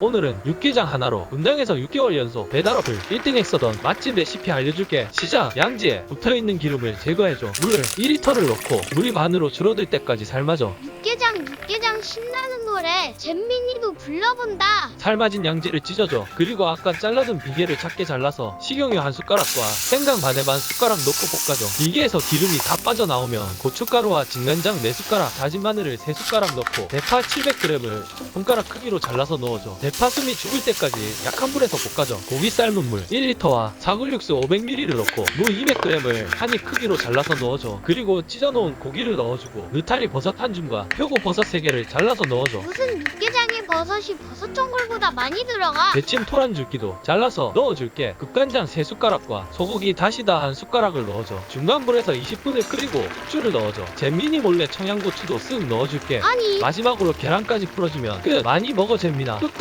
오늘은 육개장 하나로 분당에서 6개월 연속 배달업을 1등 했었던 맛집 레시피 알려줄게. 시작! 양지에 붙어있는 기름을 제거해줘. 물을 2리터를 넣고 물이 반으로 줄어들 때까지 삶아줘. 육개장 육개장 신나는 노래 잼민이도 불러본다. 삶아진 양지를 찢어줘. 그리고 아까 잘라둔 비계를 작게 잘라서 식용유 한 숟가락과 생강 반에 반 숟가락 넣고 볶아줘. 비계에서 기름이 다 빠져나오면 고춧가루와 진간장 4숟가락 다진 마늘을 3숟가락 넣고 대파 700g을 손가락 크기로 잘라서 넣어줘. 대파 숨이 죽을 때까지 약한 불에서 볶아줘. 고기 삶은 물 1리터와 사골육수 500ml를 넣고 무 200g을 한입 크기로 잘라서 넣어줘. 그리고 찢어놓은 고기를 넣어주고 느타리 버섯 한 줌과 표고 버섯 3개를 잘라서 넣어줘. 무슨 육개장에 버섯이 버섯 전골보다 많이 들어가? 데침 토란 줄기도 잘라서 넣어줄게. 국간장 3숟가락과 소고기 다시다 한 숟가락을 넣어줘. 중간불에서 20분을 끓이고 후추를 넣어줘. 잼민이 몰래 청양고추도 쓱 넣어줄게. 아니. 마지막으로 계란까지 풀어주면 끝 많이 먹어 잼민아. 뚝딱